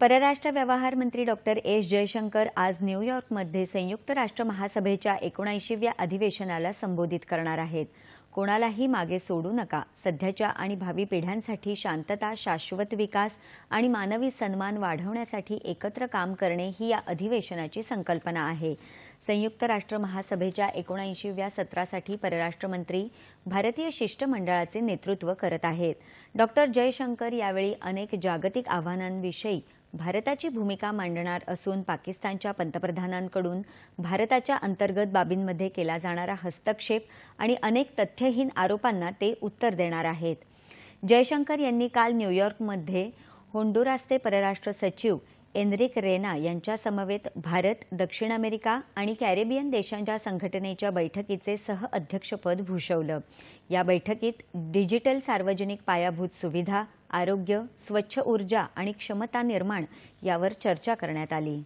परराष्ट्र व्यवहार मंत्री डॉक्टर एस जयशंकर आज न्यूयॉर्कमध्ये संयुक्त राष्ट्र महासभेच्या एकोणऐंशीव्या अधिवेशनाला संबोधित करणार आहेत. कोणालाही मागे सोडू नका. सध्याच्या आणि भावी पिढ्यांसाठी शांतता शाश्वत विकास आणि मानवी सन्मान वाढवण्यासाठी एकत्र काम करणे ही या अधिवेशनाची संकल्पना आहे. संयुक्त राष्ट्र महासभेच्या एकोणऐंशीव्या सत्रासाठी परराष्ट्र मंत्री भारतीय शिष्टमंडळाचे नेतृत्व करत आहेत. डॉक्टर जयशंकर यावेळी अनेक जागतिक आव्हानांविषयी भारताची भूमिका मांडणार असून पाकिस्तानच्या पंतप्रधानांकडून भारताच्या अंतर्गत बाबींमध्ये केला जाणारा हस्तक्षेप आणि अनेक तथ्यहीन आरोपांना ते उत्तर देणार आहेत. जयशंकर यांनी काल न्यूयॉर्कमध्ये होंडुरासचे परराष्ट्र सचिव एनरिक रेना यांच्यासमवेत भारत दक्षिण अमेरिका आणि कॅरेबियन देशांच्या संघटनेच्या बैठकीचे सहअध्यक्षपद भूषवलं. या बैठकीत डिजिटल सार्वजनिक पायाभूत सुविधा आरोग्य स्वच्छ ऊर्जा आणि क्षमता निर्माण यावर चर्चा करण्यात आली.